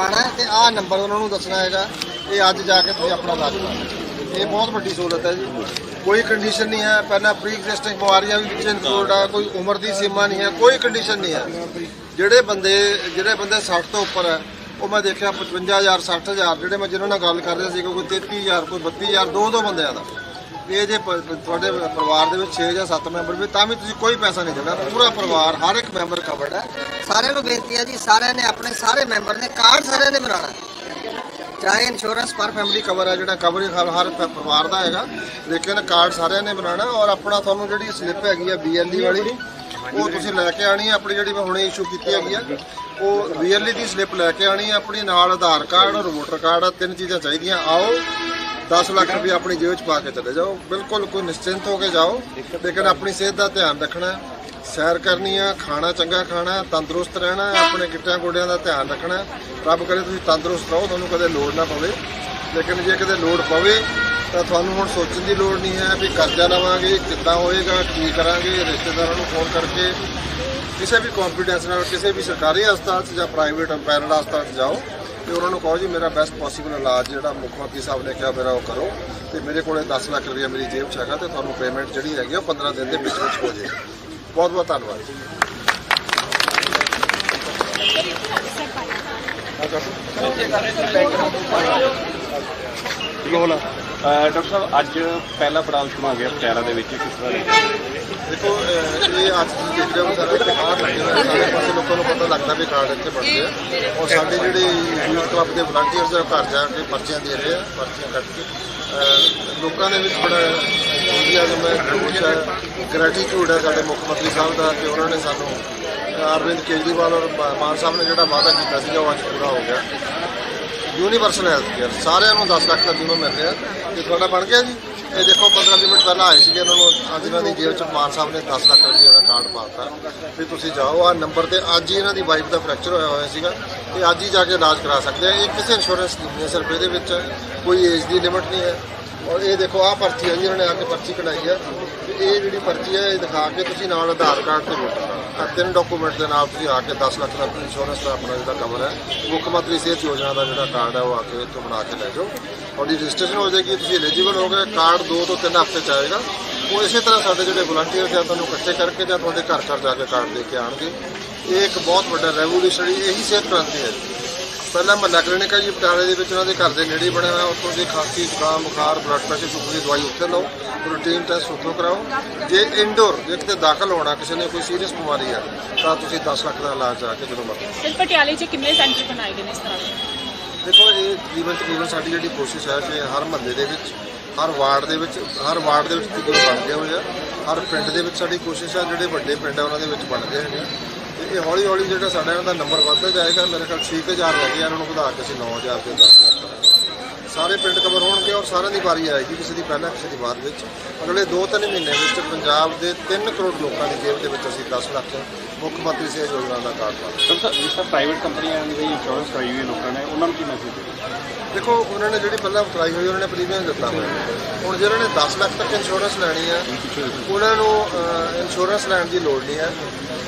ਲਿਖਾਣਾ ਤੇ ਆਹ ਨੰਬਰ ਉਹਨਾਂ ਨੂੰ ਦੱਸਣਾ ਹੈਗਾ ਇਹ ਅੱਜ ਜਾ ਕੇ ਤੁਸੀਂ ਆਪਣਾ ਇਲਾਜ ਕਰਾਓ ਇਹ ਬਹੁਤ ਵੱਡੀ ਸਹੂਲਤ ਹੈ ਜੀ। ਕੋਈ ਕੰਡੀਸ਼ਨ ਨਹੀਂ ਹੈ। ਪਹਿਲਾਂ ਪ੍ਰੀ ਐਗਜ਼ਿਸਟਿੰਗ ਬਿਮਾਰੀਆਂ ਵੀ ਵਿੱਚ ਇਨਕਲੂਡ ਆ, ਕੋਈ ਉਮਰ ਦੀ ਸੀਮਾ ਨਹੀਂ ਹੈ, ਕੋਈ ਕੰਡੀਸ਼ਨ ਨਹੀਂ ਹੈ। ਜਿਹੜੇ ਬੰਦੇ ਜਿਹੜੇ ਬੰਦੇ 60 ਤੋਂ ਉੱਪਰ ਹੈ, ਉਹ ਮੈਂ ਦੇਖਿਆ 55000 60000 ਜਿਹੜੇ ਮੈਂ ਜਿਹਨਾਂ ਨਾਲ ਗੱਲ ਕਰ ਰਿਹਾ ਸੀ, ਕੋਈ 33000 ਕੋਈ 32000 ਦੋ ਦੋ ਬੰਦਿਆਂ ਦਾ। ਇਹ ਜੇ ਪ- ਤੁਹਾਡੇ ਪਰਿਵਾਰ ਦੇ ਵਿੱਚ 6 ਜਾਂ 7 ਮੈਂਬਰ ਵੀ, ਤਾਂ ਵੀ ਤੁਸੀਂ ਕੋਈ ਪੈਸਾ ਨਹੀਂ ਦੇਣਾ। ਪੂਰਾ ਪਰਿਵਾਰ, ਹਰ ਇੱਕ ਮੈਂਬਰ ਕਵਰਡ ਹੈ। ਸਾਰਿਆਂ ਨੂੰ ਬੇਨਤੀ ਹੈ ਜੀ, ਸਾਰਿਆਂ ਨੇ ਆਪਣੇ ਸਾਰੇ ਮੈਂਬਰ ਨੇ, ਕਾਰਡ ਸਾਰਿਆਂ ਨੇ ਬਣਾਉਣਾ। ਚਾਹੇ ਇੰਸ਼ੋਰੈਂਸ ਪਰ ਫੈਮਿਲੀ ਕਵਰ ਹੈ, ਜਿਹੜਾ ਕਵਰ ਹਰ ਹਰ ਪ- ਪਰਿਵਾਰ ਦਾ ਹੈਗਾ। ਲੇਕਿਨ ਕਾਰਡ ਸਾਰਿਆਂ ਨੇ ਬਣਾਉਣਾ ਔਰ ਆਪਣਾ ਤੁਹਾਨੂੰ ਜਿਹੜੀ ਸਲਿੱਪ ਹੈਗੀ ਆ ਬੀਐਲਡੀ ਵਾਲੀ, ਉਹ ਤੁਸੀਂ ਲੈ ਕੇ ਆਣੀ ਹੈ, ਆਪਣੀ ਜਿਹੜੀ ਮੈਂ ਹੁਣੇ ਇਸ਼ੂ ਕੀਤੀ ਹੈਗੀ ਆ ਉਹ ਬੀਐਲਡੀ ਦੀ ਸਲਿੱਪ ਲੈ ਕੇ ਆਣੀ ਹੈ, ਆਪਣੀ ਨਾਲ ਆਧਾਰ ਕਾਰਡ ਔਰ ਵੋਟਰ ਕਾਰਡ ਆ ਤਿੰਨ ਚੀਜ਼ਾਂ ਚਾਹੀਦੀਆਂ। ਆਓ 10 ਲੱਖ ਰੁਪਏ ਆਪਣੀ ਜੇਬ 'ਚ ਪਾ ਕੇ ਚਲੇ ਜਾਓ। ਬਿਲਕੁਲ ਕੋਈ ਨਿਸ਼ਚਿੰਤ ਹੋ ਕੇ ਜਾਓ। ਲੇਕਿਨ ਆਪਣੀ ਸਿਹਤ ਦਾ ਧਿਆਨ ਰੱਖਣਾ ਸੈਰ ਕਰਨੀ ਆ, ਖਾਣਾ ਚੰਗਾ ਖਾਣਾ ਤੰਦਰੁਸਤ ਰਹਿਣਾ ਆਪਣੇ ਗਿੱਟਿਆਂ ਗੋਡਿਆਂ ਦਾ ਧਿਆਨ ਰੱਖਣਾ ਰੱਬ ਕਰੇ ਤੁਸੀਂ ਤੰਦਰੁਸਤ ਰਹੋ, ਤੁਹਾਨੂੰ ਕਦੇ ਲੋੜ ਨਾ ਪਵੇ। ਲੇਕਿਨ ਜੇ ਕਦੇ ਲੋੜ ਪਵੇ, ਤਾਂ ਤੁਹਾਨੂੰ ਹੁਣ ਸੋਚਣ ਦੀ ਲੋੜ ਨਹੀਂ ਹੈ ਵੀ ਕਰਜ਼ਾ ਲਵਾਂਗੇ, ਕਿੱਦਾਂ ਹੋਏਗਾ, ਕੀ ਕਰਾਂਗੇ, ਰਿਸ਼ਤੇਦਾਰਾਂ ਨੂੰ ਫੋਨ ਕਰਕੇ। ਕਿਸੇ ਵੀ ਕੰਫੀਡੈਂਸ ਨਾਲ, ਕਿਸੇ ਵੀ ਸਰਕਾਰੀ ਹਸਪਤਾਲ 'ਚ ਜਾਂ ਪ੍ਰਾਈਵੇਟ ਪੈਰਲ ਹਸਪਤਾਲ 'ਚ ਜਾਓ। ਤੇ ਉਹਨਾਂ ਨੂੰ ਕਹੋ ਜੀ ਮੇਰਾ ਬੈਸਟ ਪੋਸੀਬਲ ਇਲਾਜ ਜਿਹੜਾ ਮੁੱਖ ਮੰਤਰੀ ਸਾਹਿਬ ਨੇ ਕਿਹਾ ਮੇਰਾ ਉਹ ਕਰੋ ਤੇ ਮੇਰੇ ਕੋਲੇ 10 ਲੱਖ ਰੁਪਏ ਮੇਰੀ ਜੇਬ 'ਚ ਹੈਗਾ ਤੇ ਤੁਹਾਨੂੰ ਪੇਮੈਂਟ ਜਿਹੜੀ ਹੈਗੀ ਉਹ 15 ਦਿਨ ਦੇ ਵਿੱਚ ਵਿੱਚ ਹੋ ਜਾਏਗੀ ਬਹੁਤ ਬਹੁਤ ਧੰਨਵਾਦ ਜੀ ਲੋਨ ਡਾਕਟਰ ਸਾਹਿਬ, ਅੱਜ ਪਹਿਲਾ ਪੜਾਅ ਸ਼ੁਰੂ ਗਿਆ ਪਟਿਆਲਾ ਦੇ ਵਿੱਚ, ਕਿਸ ਤਰ੍ਹਾਂ ਦੇਖੋ ਇਹ ਅੱਜ ਤੁਸੀਂ ਦੇਖ ਰਹੇ ਹੋ ਸਾਰੇ ਇੱਥੇ ਕਾਰਡ ਲੱਗੇ ਹੋਏ ਸਾਰੇ ਪਾਸੇ ਲੋਕਾਂ ਨੂੰ ਪਤਾ ਲੱਗਦਾ ਵੀ ਕਾਰਡ ਇੱਥੇ ਬਣਦੇ ਆ ਔਰ ਸਾਡੇ ਜਿਹੜੇ ਯੂਥ ਕਲੱਬ ਦੇ ਵਲੰਟੀਅਰਸ ਆ ਘਰ ਜਾ ਕੇ ਪਰਚੀਆਂ ਦੇ ਰਹੇ ਆ, ਪਰਚੀਆਂ ਕੱਟ ਕੇ। ਲੋਕਾਂ ਦੇ ਵਿੱਚ ਬੜਾ ਵਧੀਆ ਜਿਵੇਂ ਜੋਸ਼ ਹੈ ਗ੍ਰੈਟੀਟਿਊਡ ਹੈ ਸਾਡੇ ਮੁੱਖ ਮੰਤਰੀ ਸਾਹਿਬ ਦਾ ਕਿ ਉਹਨਾਂ ਨੇ ਸਾਨੂੰ ਅਰਵਿੰਦ ਕੇਜਰੀਵਾਲ ਔਰ ਮਾਨ ਸਾਹਿਬ ਨੇ ਜਿਹੜਾ ਵਾਅਦਾ ਕੀਤਾ ਸੀਗਾ, ਉਹ ਅੱਜ ਪੂਰਾ ਹੋ ਗਿਆ। ਯੂਨੀਵਰਸਲ ਹੈਲਥ ਕੇਅਰ ਸਾਰਿਆਂ ਨੂੰ 10 ਲੱਖ ਦਾ ਬੀਮਾ ਮਿਲ ਰਿਹਾ। ਤੇ ਤੁਹਾਡਾ ਬਣ ਗਿਆ ਜੀ? ਇਹ ਦੇਖੋ 15 ਵੀਹ ਮਿੰਟ ਪਹਿਲਾਂ ਆਏ ਸੀਗੇ ਇਹਨਾਂ ਨੂੰ। ਅੱਜ ਇਹਨਾਂ ਦੀ ਜੇਬ ਚ ਮਾਨ ਸਾਹਿਬ ਨੇ 10 ਲੱਖ ਰੁਪਏ ਦਾ ਕਾਰਡ ਪਾਤਾ। ਵੀ ਤੁਸੀਂ ਜਾਓ। ਆ ਨੰਬਰ ਤੇ ਅੱਜ ਹੀ ਇਹਨਾਂ ਦੀ ਵਾਈਫ ਦਾ ਫ੍ਰੈਕਚਰ ਹੋਇਆ ਹੋਇਆ ਸੀਗਾ। ਤੇ ਅੱਜ ਹੀ ਜਾ ਕੇ ਇਲਾਜ ਕਰਾ ਸਕਦੇ ਆ। ਇਹ ਕਿਸੇ ਇੰਸ਼ੋਰੈਂਸ ਦੀ ਨਹੀਂ ਹੈ ਸਿਰਫ। ਇਹਦੇ ਵਿੱਚ ਕੋਈ ਏਜ ਦੀ ਲਿਮਿਟ ਨਹੀਂ ਹੈ। ਔਰ ਇਹ ਦੇਖੋ, ਆਹ ਪਰਚੀ ਹੈ ਜੀ। ਇਹਨਾਂ ਨੇ ਆ ਕੇ ਪਰਚੀ ਕਢਾਈ ਆ। ਇਹ ਜਿਹੜੀ ਪਰਚੀ ਹੈ ਇਹ ਦਿਖਾ ਕੇ ਤੁਸੀਂ ਨਾਲ ਆਧਾਰ ਕਾਰਡ ਤੇ ਵੋਟਰ ਤਾਂ ਤਿੰਨ ਡਾਕੂਮੈਂਟ ਦੇ ਨਾਲ ਤੁਸੀਂ ਆ ਕੇ 10 ਲੱਖ ਦਾ ਇੰਸ਼ੋਰੈਂਸ ਦਾ ਆਪਣਾ ਜਿਹੜਾ ਕਵਰ ਹੈ, ਮੁੱਖ ਮੰਤਰੀ ਸਿਹਤ ਯੋਜਨਾ ਦਾ ਜਿਹੜਾ ਕਾਰਡ ਹੈ ਉਹ ਆ ਕੇ ਇੱਥੋਂ ਬਣਾ ਕੇ ਲੈ ਜਾਓ। ਤੁਹਾਡੀ ਰਜਿਸਟ੍ਰੇਸ਼ਨ ਹੋ ਜਾਏਗੀ, ਤੁਸੀਂ ਐਲੀਜੀਬਲ ਹੋ ਗਏ ਕਾਰਡ 2 ਤੋਂ 3 ਹਫ਼ਤੇ ਚ ਆਏਗਾ। ਉਹ ਇਸੇ ਤਰ੍ਹਾਂ ਸਾਡੇ ਜਿਹੜੇ ਵਲੰਟੀਅਰ ਜਾਂ ਤੁਹਾਨੂੰ ਇਕੱਠੇ ਕਰਕੇ ਜਾਂ ਤੁਹਾਡੇ ਘਰ ਘਰ ਜਾ ਕੇ ਕਾਰਡ ਦੇ ਕੇ ਆਣਗੇ ਇਹ ਇੱਕ ਬਹੁਤ ਵੱਡਾ ਰੈਵੋਲੂਸ਼ਨਰੀ ਇਹੀ ਸਿਹਤ ਕ੍ਰਾਂਤੀ ਹੈ। ਪਹਿਲਾਂ ਮਹੱਲਾ ਕਲੀਨਿਕ ਹੈ ਜੀ ਪਟਿਆਲੇ ਦੇ ਵਿੱਚ ਉਹਨਾਂ ਦੇ ਘਰ ਦੇ ਨੇੜੇ ਹੀ ਬਣਿਆ ਹੋਇਆ ਉੱਥੋਂ ਦੀ ਖਾਂਸੀ ਜ਼ੁਕਾਮ ਬੁਖਾਰ ਬਲੱਡ ਪ੍ਰੈਸ਼ਰ ਸ਼ੂਗਰ ਦੀ ਦਵਾਈ ਉੱਥੇ ਲਓ ਰੂਟੀਨ ਟੈਸਟ ਉੱਥੋਂ ਕਰਾਓ। ਜੇ ਇੰਡੋਰ ਜੇ ਕਿਤੇ ਦਾਖਲ ਹੋਣਾ ਕਿਸੇ ਨੇ ਕੋਈ ਸੀਰੀਅਸ ਬਿਮਾਰੀ ਹੈ ਤਾਂ ਤੁਸੀਂ 10 ਲੱਖ ਦਾ ਇਲਾਜ ਜਾ ਕੇ ਜਦੋਂ ਮਰਜ਼ੀ। ਸਰ ਪਟਿਆਲੇ 'ਚ ਕਿੰਨੇ ਸੈਂਟਰ ਬਣਾਏ ਗਏ ਨੇ ਇਸ ਤਰ੍ਹਾਂ ਦੇ? ਦੇਖੋ ਇਹ ਤਕਰੀਬਨ ਤਕਰੀਬਨ ਸਾਡੀ ਜਿਹੜੀ ਕੋਸ਼ਿਸ਼ ਹੈ ਕਿ ਹਰ ਮਹੱਲੇ ਦੇ ਵਿੱਚ ਹਰ ਵਾਰਡ ਦੇ ਵਿੱਚ ਹਰ ਵਾਰਡ ਦੇ ਵਿੱਚ ਤਕਰੀਬਨ ਬਣ ਗਏ ਹੋਏ ਆ ਹਰ ਪਿੰਡ ਦੇ ਵਿੱਚ ਸਾਡੀ ਕੋਸ਼ਿਸ਼ ਹੈ ਜਿਹੜੇ ਵੱਡੇ ਪਿੰਡ ਆ ਉਹਨਾਂ ਦੇ ਵਿੱਚ ਬਣ ਗਏ ਨੇ ਤੇ ਇਹ ਹੌਲੀ ਹੌਲੀ ਜਿਹੜਾ ਸਾਡਾ ਇਹਨਾਂ ਦਾ ਨੰਬਰ ਵੱਧਦਾ ਜਾਏਗਾ ਮੇਰੇ ਖਿਆਲ 6000 ਰਹਿ ਗਿਆ ਇਹਨਾਂ ਨੂੰ ਵਧਾ ਕੇ ਅਸੀਂ 9000 ਤੇ 10000 ਕਰਾਂਗੇ। ਸਾਰੇ ਪਿੰਡ ਕਵਰ ਹੋਣਗੇ ਔਰ ਸਾਰਿਆਂ ਦੀ ਵਾਰੀ ਆਏਗੀ ਕਿਸੇ ਦੀ ਪਹਿਲਾਂ ਕਿਸੇ ਦੀ ਬਾਅਦ ਵਿੱਚ। ਅਗਲੇ 2-3 ਮਹੀਨੇ ਵਿੱਚ ਪੰਜਾਬ ਦੇ 3 ਕਰੋੜ ਲੋਕਾਂ ਦੀ ਜੇਬ ਦੇ ਵਿੱਚ ਅਸੀਂ 10 ਲੱਖ ਮੁੱਖ ਮੰਤਰੀ ਸਿਹਤ ਯੋਜਨਾ ਦਾ ਕਾਰਡ ਡਾਕਟਰ ਸਾਹਿਬ ਜਿਸ ਤਰ੍ਹਾਂ ਪ੍ਰਾਈਵੇਟ ਕੰਪਨੀਆਂ ਦੀ ਇੰਸ਼ੋਰੈਂਸ ਕਰਾਈ ਹੋਈ ਲੋਕਾਂ ਨੇ। ਉਹਨਾਂ ਨੂੰ ਕੀ ਮੈਸੇਜ ਦੇਣਾ? ਦੇਖੋ ਉਹਨਾਂ ਨੇ ਜਿਹੜੀ ਪਹਿਲਾਂ ਕਰਾਈ ਹੋਈ ਉਹਨਾਂ ਨੇ ਪ੍ਰੀਮੀਅਮ ਦਿੱਤਾ ਹੋਇਆ। ਹੁਣ ਜਿਹਨਾਂ ਨੇ 10 ਲੱਖ ਤੱਕ ਇੰਸ਼ੋਰੈਂਸ ਲੈਣੀ ਹੈ ਉਹਨਾਂ ਨੂੰ ਇੰਸ਼ੋਰੈਂਸ ਲੈਣ ਦੀ ਲੋੜ ਨਹੀਂ ਹੈ।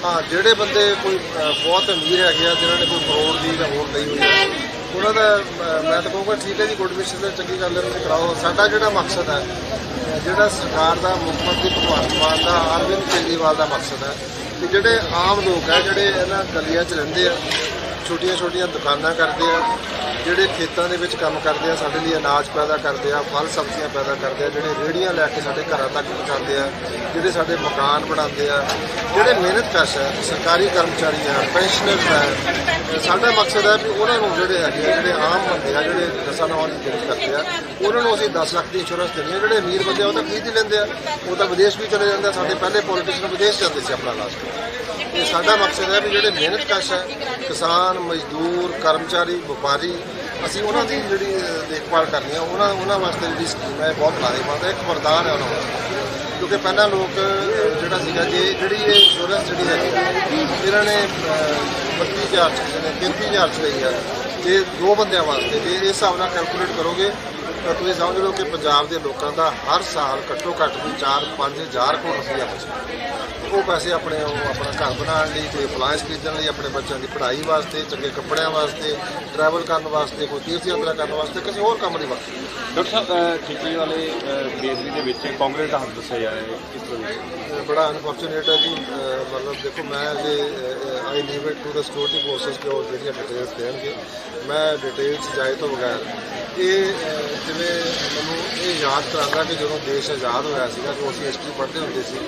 ਹਾਂ, ਜਿਹੜੇ ਬੰਦੇ ਕੋਈ ਬਹੁਤ ਅਮੀਰ ਹੈਗੇ ਆ, ਜਿਨ੍ਹਾਂ ਨੇ ਕੋਈ ਕਰੋੜ ਦੀ ਜਾਂ ਹੋਰ ਲਈ ਹੋਈ ਹੈ ਉਹਨਾਂ ਦਾ ਮੈਂ ਤਾਂ ਕਹੂੰਗਾ ਠੀਕ ਹੈ ਜੀ ਗੁੱਡ ਵਿਸ਼ੇਸ ਤੇ ਚੰਗੀ ਗੱਲ ਹੈ, ਤੁਸੀਂ ਕਰਾਓ। ਸਾਡਾ ਜਿਹੜਾ ਮਕਸਦ ਹੈ ਜਿਹੜਾ ਸਰਕਾਰ ਦਾ, ਮੁੱਖ ਮੰਤਰੀ ਭਗਵੰਤ ਮਾਨ ਦਾ, ਅਰਵਿੰਦ ਕੇਜਰੀਵਾਲ ਦਾ ਮਕਸਦ ਹੈ, ਕਿ ਜਿਹੜੇ ਆਮ ਲੋਕ ਹੈ ਜਿਹੜੇ ਇਹਨਾਂ ਗਲੀਆਂ 'ਚ ਰਹਿੰਦੇ ਆ ਛੋਟੀਆਂ ਛੋਟੀਆਂ ਦੁਕਾਨਾਂ ਕਰਦੇ ਆ, ਜਿਹੜੇ ਖੇਤਾਂ ਦੇ ਵਿੱਚ ਕੰਮ ਕਰਦੇ ਆ, ਸਾਡੇ ਲਈ ਅਨਾਜ ਪੈਦਾ ਕਰਦੇ ਆ, ਫਲ ਸਬਜ਼ੀਆਂ ਪੈਦਾ ਕਰਦੇ ਆ, ਜਿਹੜੇ ਰੇੜੀਆਂ ਲੈ ਕੇ ਸਾਡੇ ਘਰਾਂ ਤੱਕ ਪਹੁੰਚਾਉਂਦੇ ਆ, ਜਿਹੜੇ ਸਾਡੇ ਮਕਾਨ ਬਣਾਉਂਦੇ ਆ, ਜਿਹੜੇ ਮਿਹਨਤ ਕਸ਼ ਹੈ ਸਰਕਾਰੀ ਕਰਮਚਾਰੀ ਆ ਪੈਨਸ਼ਨਰਸ ਹੈ ਸਾਡਾ ਮਕਸਦ ਹੈ ਵੀ ਉਹਨਾਂ ਨੂੰ ਜਿਹੜੇ ਹੈਗੇ ਆ, ਜਿਹੜੇ ਆਮ ਬੰਦੇ ਆ, ਜਿਹੜੇ ਦਸਾਂ ਨਾਲ ਜਿਹੜੀ ਕਰਦੇ ਆ, ਉਹਨਾਂ ਨੂੰ ਅਸੀਂ 10 ਲੱਖ ਦੀ ਇੰਸ਼ੋਰੈਂਸ ਦਿੰਦੇ ਹੈ ਜਿਹੜੇ ਅਮੀਰ ਬੰਦੇ ਆ, ਉਹ ਤਾਂ ਖਰੀਦ ਹੀ ਲੈਂਦੇ ਆ, ਉਹ ਤਾਂ ਵਿਦੇਸ਼ ਵੀ ਚਲੇ ਜਾਂਦੇ ਆ, ਸਾਡੇ ਪਹਿਲੇ ਪੋਲੀਟੀਸ਼ੀਅਨ ਵਿਦੇਸ਼ ਜਾਂਦੇ ਸੀ ਆਪਣਾ ਇਲਾਜ ਕਰਾਉਣ। ਇਹ ਸਾਡਾ ਮਕਸਦ ਹੈ ਵੀ ਜਿਹੜੇ ਮਿਹਨਤ ਕਸ਼ ਹੈ ਕਿਸਾਨ ਮਜ਼ਦੂਰ ਕਰਮਚਾਰੀ ਵਪਾਰੀ ਅਸੀਂ ਉਹਨਾਂ ਦੀ ਜਿਹੜੀ ਦੇਖਭਾਲ ਕਰਨੀ ਹੈ ਉਹਨਾਂ ਉਹਨਾਂ ਵਾਸਤੇ ਜਿਹੜੀ ਸਕੀਮ ਹੈ ਬਹੁਤ ਲਾਹੇਵੰਦ ਹੈ ਇੱਕ ਵਰਦਾਨ ਹੈ ਉਹਨਾਂ ਵਾਸਤੇ ਕਿਉਂਕਿ ਪਹਿਲਾਂ ਲੋਕ ਜਿਹੜਾ ਸੀਗਾ ਜੇ ਜਿਹੜੀ ਇਹ ਇੰਸ਼ੋਰੈਂਸ ਜਿਹੜੀ ਹੈਗੀ ਇਹਨਾਂ ਨੇ ਅਹ, 32000 ਚ ਕਿਸੇ ਨੇ 33000 ਚ ਲਈ ਹੈ ਜੇ ਦੋ ਬੰਦਿਆਂ ਵਾਸਤੇ ਜੇ ਇਸ ਹਿਸਾਬ ਨਾਲ ਕੈਲਕੂਲੇਟ ਕਰੋਗੇ ਤਾਂ ਤੁਸੀਂ ਸਮਝ ਲਓ ਕਿ ਪੰਜਾਬ ਦੇ ਲੋਕਾਂ ਦਾ ਹਰ ਸਾਲ ਘੱਟੋ ਘੱਟ ਵੀ 4-5000 ਕਰੋੜ ਰੁਪਈਆ ਬਚਦਾ ਉਹ ਪੈਸੇ ਆਪਣੇ ਉਹ ਆਪਣਾ ਘਰ ਬਣਾਉਣ ਲਈ ਕੋਈ ਅਪਲਾਇੰਸ ਖਰੀਦਣ ਲਈ ਆਪਣੇ ਬੱਚਿਆਂ ਦੀ ਪੜ੍ਹਾਈ ਵਾਸਤੇ ਚੰਗੇ ਕੱਪੜਿਆਂ ਵਾਸਤੇ ਟਰੈਵਲ ਕਰਨ ਵਾਸਤੇ ਕੋਈ ਤੀਰਥ ਯਾਤਰਾ ਕਰਨ ਵਾਸਤੇ ਕਿਸੇ ਹੋਰ ਕੰਮ ਨਹੀਂ ਵਰਤਦੇ ਡਾਕਟਰ ਸਾਹਿਬ ਠੀਕਰੀ ਵਾਲੇ ਬੇਦਰੀ ਦੇ ਵਿੱਚ ਕਾਂਗਰਸ ਦਾ ਹੱਥ ਦੱਸਿਆ ਜਾ ਰਿਹਾ ਹੈ ਕਿਸ ਤਰ੍ਹਾਂ ਬੜਾ ਅਨਫੋਰਚੂਨੇਟ ਹੈ ਜੀ। ਮਤਲਬ ਦੇਖੋ ਮੈਂ ਜੇ I leave it to the security forces ਕਿ ਉਹ ਜਿਹੜੀਆਂ ਡਿਟੇਲਸ ਦੇਣਗੇ ਮੈਂ ਡਿਟੇਲਸ ਜਾਏ ਤੋਂ ਬਗੈਰ। ਇਹ ਜਿਵੇਂ ਮੈਨੂੰ ਇਹ ਯਾਦ ਕਰਾਉਂਦਾ ਕਿ ਜਦੋਂ ਦੇਸ਼ ਆਜ਼ਾਦ ਹੋਇਆ ਸੀਗਾ ਅਸੀਂ ਹਿਸਟਰੀ ਪੜ੍ਹਦੇ ਹੁੰਦੇ ਸੀ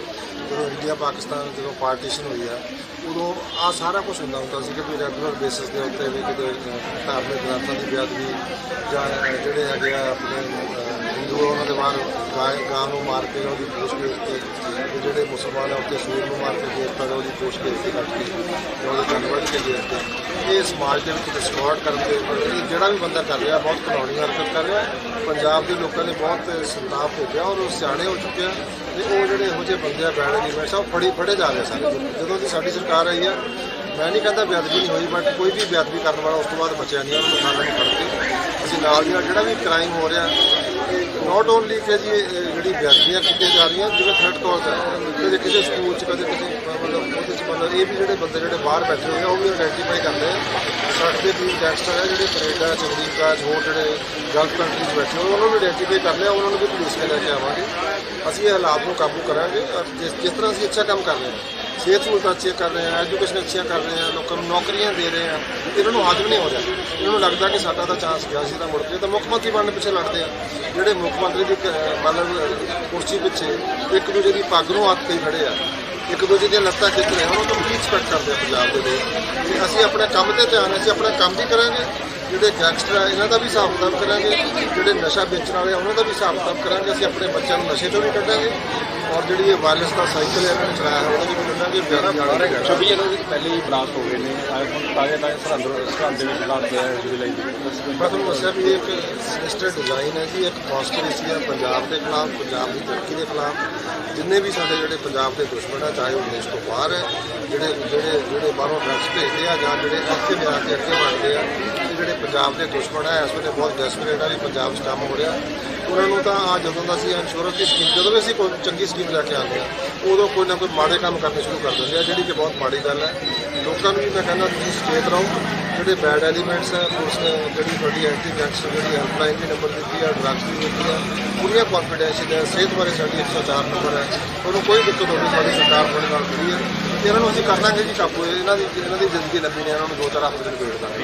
ਜਦੋਂ ਇੰਡੀਆ ਪਾਕਿਸਤਾਨ ਜਦੋਂ ਪਾਰਟੀਸ਼ਨ ਹੋਈ ਆ, ਉਦੋਂ ਆ ਸਾਰਾ ਕੁਝ ਹੁੰਦਾ ਹੁੰਦਾ ਸੀ ਕਿ ਵੀ ਰੈਗੂਲਰ ਬੇਸਿਸ ਦੇ ਉੱਤੇ ਵੀ ਕਿਤੇ ਧਾਰਮਿਕ ਗ੍ਰੰਥਾਂ ਦੀ ਬੇਅਦਬੀ ਜਾਂ ਜਿਹੜੇ ਹੈਗੇ ਆ ਆਪਣੇ ਹਿੰਦੂ ਉਹਨਾਂ ਦੇ ਬਾਹਰ ਗਾਂ ਗਾਂ ਨੂੰ ਮਾਰ ਕੇ ਉਹਦੀ ਪੋਸਟ ਦੇ ਉੱਤੇ ਜਿਹੜੇ ਮੁਸਲਮਾਨ ਆ ਉੱਤੇ ਸੂਰ ਨੂੰ ਮਾਰ ਕੇ ਗੇਰਤਾ ਉਹਦੀ ਪੋਸਟ ਦੇ ਉੱਤੇ ਕੱਟ ਕੇ ਤੇ ਉਹਦੇ ਕੰਨ ਵੱਢ ਕੇ ਗੇਰਤੇ ਇਹ ਸਮਾਜ ਦੇ ਵਿੱਚ ਡਿਸਟੋਰਟ ਕਰਨ ਦੇ ਜਿਹੜਾ ਵੀ ਬੰਦਾ ਕਰ ਰਿਹਾ, ਬਹੁਤ ਕਾਨੂੰਨੀ ਹਰਕਤ ਕਰ ਰਿਹਾ। ਪੰਜਾਬ ਦੇ ਲੋਕਾਂ ਨੇ ਬਹੁਤ ਸੰਤਾਪ ਭੇਜਿਆ ਔਰ ਉਹ ਸਿਆਣੇ ਹੋ ਚੁੱਕੇ ਆ। ਤੇ ਉਹ ਜਿਹੜੇ ਇਹੋ ਜਿਹੇ ਬੰਦੇ ਆ ਬੈਡ ਐਲੀਮੈਂਟਸ ਆ ਉਹ ਫੜੀ ਫੜੇ ਜਾ ਰਹੇ ਸਾਰੇ ਜਦੋਂ ਦੀ ਸਾਡੀ ਸਰਕਾਰ ਆਈ ਆ, ਮੈਂ ਨਹੀਂ ਕਹਿੰਦਾ ਬੇਅਦਬੀ ਨਹੀਂ ਹੋਈ ਬਟ ਕੋਈ ਵੀ ਬੇਅਦਬੀ ਕਰਨ ਵਾਲਾ ਉਸ ਤੋਂ ਬਾਅਦ ਬਚਿਆ ਨਹੀਂ, ਉਹਨੂੰ ਨਾਲ ਨਹੀਂ ਫੜ ਕੇ ਅਸੀਂ ਨਾਲ ਦੀ ਨਾਲ ਜਿਹੜਾ ਵੀ ਕ੍ਰਾਈਮ ਹੋ ਰਿਹਾ ਨਾਟ ਓਨਲੀ ਕਿ ਜੀ ਜਿਹੜੀ ਬੇਅਦਬੀਆਂ ਕੀਤੀਆਂ ਜਾ ਰਹੀਆਂ, ਜਿਵੇਂ ਥਰਡ ਕਾਲਸ ਹੈ ਕਦੇ ਕਿਸੇ ਸਕੂਲ 'ਚ, ਕਦੇ ਕਿਸੇ, ਮਤਲਬ ਉਹਦੇ 'ਚ ਮਤਲਬ ਇਹ ਵੀ ਜਿਹੜੇ ਬੰਦੇ ਜਿਹੜੇ ਬਾਹਰ ਬੈਠੇ ਹੋਏ ਆ, ਉਹ ਵੀ ਆਇਡੈਂਟੀਫਾਈ ਕਰਦੇ ਆ। ਸਾਡੇ ਦੇ ਵੀ ਗੈਂਗਸਟਰ ਹੈ ਜਿਹੜੇ ਕੈਨੇਡਾ ਚ ਅਮਰੀਕਾ 'ਚ ਹੋਰ ਜਿਹੜੇ ਗਲਫ ਕੰਟਰੀ 'ਚ ਬੈਠੇ ਹੋਏ, ਉਹਨਾਂ ਨੂੰ ਆਇਡੈਂਟੀਫਾਈ ਕਰ ਲਿਆ, ਉਹਨਾਂ ਨੂੰ ਵੀ ਪੁਲਿਸ ਕੇ ਲੈ ਕੇ ਆਵਾਂਗੇ। ਅਸੀਂ ਇਹ ਹਾਲਾਤ ਨੂੰ ਕਾਬੂ ਕਰਾਂਗੇ ਔਰ ਜਿਸ ਜਿਸ ਤਰ੍ਹਾਂ ਅਸੀਂ ਅੱਛਾ ਕੰਮ ਕਰ ਰਹੇ ਹਾਂ, ਸਿਹਤ ਸਹੂਲਤਾਂ ਅੱਛੀਆਂ ਕਰ ਰਹੇ ਹਾਂ ਐਜੂਕੇਸ਼ਨ ਅੱਛੀਆਂ ਕਰ ਰਹੇ ਹਾਂ, ਲੋਕਾਂ ਨੂੰ ਨੌਕਰੀਆਂ ਦੇ ਰਹੇ ਹਾਂ, ਇਹਨਾਂ ਨੂੰ ਹਾਜ਼ਮ ਨਹੀਂ ਹੋ ਰਿਹਾ। ਇਹਨਾਂ ਨੂੰ ਲੱਗਦਾ ਕਿ ਸਾਡਾ ਤਾਂ ਚਾਂਸ ਗਿਆ ਸੀ ਤਾਂ ਮੁੜ ਕੇ ਤਾਂ ਮੁੱਖ ਮੰਤਰੀ ਬਣਨ ਪਿੱਛੇ ਲੜਦੇ ਆ ਜਿਹੜੇ ਮੁੱਖ ਮੰਤਰੀ ਦੀ ਕ- ਮਤਲਬ ਕੁਰਸੀ ਪਿੱਛੇ ਇੱਕ ਦੂਜੇ ਦੀ ਪੱਗ ਨੂੰ ਹੱਥ ਕੇ ਖੜੇ ਆ, ਇੱਕ ਦੂਜੇ ਦੀਆਂ ਲੱਤਾਂ ਖਿੱਚ ਰਹੇ ਆ, ਉਹਨਾਂ ਤੋਂ ਕੀ ਐਕਸਪੈਕਟ ਕਰਦੇ ਪੰਜਾਬ ਦੇ ਲੋਕ ਕਿ ਅਸੀਂ ਆਪਣੇ ਕੰਮ ਤੇ ਧਿਆਨ, ਅਸੀਂ ਆਪਣਾ ਕੰਮ ਵੀ ਕਰਾਂਗੇ ਜਿਹੜੇ ਗੈਂਗਸਟਰ ਆ, ਇਹਨਾਂ ਦਾ ਵੀ ਹਿਸਾਬ ਕਿਤਾਬ ਕਰਾਂਗੇ, ਜਿਹੜੇ ਨਸ਼ਾ ਵੇਚਣ ਵਾਲੇ ਆ, ਉਹਨਾਂ ਦਾ ਵੀ ਹਿਸਾਬ ਕਿਤਾਬ ਕਰਾਂਗੇ, ਅਸੀਂ ਆਪਣੇ ਬੱਚਿਆਂ ਨੂੰ ਨਸ਼ੇ ਤੋਂ ਵੀ ਕੱਢਾਂਗੇ। ਔਰ ਜਿਹੜੀ ਇਹ ਵਾਇਰਲੈਸ ਦਾ ਸਾਈਕਲ ਹੈ ਇਹਨਾਂ ਨੇ ਚਲਾਇਆ ਹੈ ਉਹਦਾ ਵੀ ਕੱਢਾਂਗੇ ਬਿਆਨ ਜਾਣਾ ਹੈਗਾ। 26 ਜਨਵਰੀ ਤੋਂ ਪਹਿਲੇ ਹੀ ਬਲਾਸਟ ਹੋ ਗਏ ਨੇ। ਤਾਜ਼ੇ ਤਾਜ਼ੇ ਸਰਹੰਦ ਸਰਹੰਦ ਦੇ ਵਿੱਚ ਬਲਾਸਟ ਹੋਇਆ ਹੈ ਜੁਲਾਈ ਦੇ। ਮੈਂ ਤੁਹਾਨੂੰ ਦੱਸਿਆ ਵੀ ਇਹ ਇੱਕ ਸਿਸਟਰ ਡਿਜ਼ਾਈਨ ਹੈ ਜੀ ਇੱਕ ਕਨਸਪੀਰੇਸੀ ਹੈ ਪੰਜਾਬ ਦੇ ਖਿਲਾਫ ਪੰਜਾਬ ਦੀ ਤਰੱਕੀ ਦੇ ਖਿਲਾਫ। ਜਿੰਨੇ ਵੀ ਸਾਡੇ ਜਿਹੜੇ ਪੰਜਾਬ ਦੇ ਦੁਸ਼ਮਣ ਆ ਚਾਹੇ ਉਹ ਦੇਸ਼ ਤੋਂ ਬਾਹਰ ਹੈ ਜਿਹੜੇ ਜਿਹੜੇ ਜਿਹੜੇ ਬਾਹਰੋਂ ਡਰੱਗਸ ਭੇਜਦੇ ਆ ਜਾਂ ਜਿਹੜੇ ਇੱਥੇ ਲਿਆ ਕੇ ਅੱਗੇ ਵਧਦੇ ਆ ਜਿਹੜੇ ਪੰਜਾਬ ਦੇ ਦੁਸ਼ਮਣ ਆ ਇਸ ਵੇਲੇ ਬਹੁਤ ਡੈਸਪਰੇਟ ਆ ਵੀ ਪੰਜਾਬ 'ਚ ਕੰਮ ਹੋ ਰਿਹਾ। ਉਹਨਾਂ ਨੂੰ ਤਾਂ ਆ ਜਦੋਂ ਦਾ ਅਸੀਂ ਇੰਸ਼ੋਰੈਂਸ ਦੀ ਸਕੀਮ ਜਦੋਂ ਵੀ ਅਸੀਂ ਕੋਈ ਚੰਗੀ ਸਕੀਮ ਲੈ ਕੇ ਆਉਂਦੇ ਆ ਉਦੋਂ ਕੋਈ ਨਾ ਕੋਈ ਮਾੜੇ ਕੰਮ ਕਰਨੇ ਸ਼ੁਰੂ ਕਰ ਦਿੰਦੇ ਆ, ਜਿਹੜੀ ਕਿ ਬਹੁਤ ਮਾੜੀ ਗੱਲ ਹੈ। ਲੋਕਾਂ ਨੂੰ ਵੀ ਮੈਂ ਕਹਿੰਦਾ ਤੁਸੀਂ ਸੁਚੇਤ ਰਹੋ। ਜਿਹੜੇ ਬੈਡ ਐਲੀਮੈਂਟਸ ਹੈ ਪੁਲਿਸ ਨੇ ਜਿਹੜੀ ਤੁਹਾਡੀ ਐਂਟੀ ਗੈਂਗਸਟਰ ਜਿਹੜੀ ਹੈਲਪਲਾਈਨ ਦੀ ਨੰਬਰ ਦਿੱਤੀ ਆ ਡਰੱਗਸ ਦੀ ਦਿੱਤੀ ਆ, ਪੂਰੀਆਂ ਕੰਫੀਡੈਂਸ਼ੀਅਲ ਹੈ, ਸਿਹਤ ਬਾਰੇ ਸਾਡੀ 104 ਨੰਬਰ ਹੈ। ਉਹਨੂੰ ਕੋਈ ਦਿੱਕਤ ਹੋਵੇ ਸਾਡੀ ਸਰਕਾਰ ਤੁਹਾਡੇ ਨਾਲ ਖੜੀ ਹੈ ਤੇ ਇਹਨਾਂ ਨੂੰ ਅਸੀਂ ਕਰ ਲਾਂਗੇ ਜੀ ਕਾਬੂ ਇਹਨਾਂ ਦੀ ਇਹਨਾਂ ਦੀ ਜ਼ਿੰਦਗੀ ਲੰਬੀ ਨੇ, ਇਹਨਾਂ ਨੂੰ ਦੋ ਚਾਰ ਹਫ਼ਤੇ ਦੇ ਨਿਬੇੜ ਦਾਂਗੇ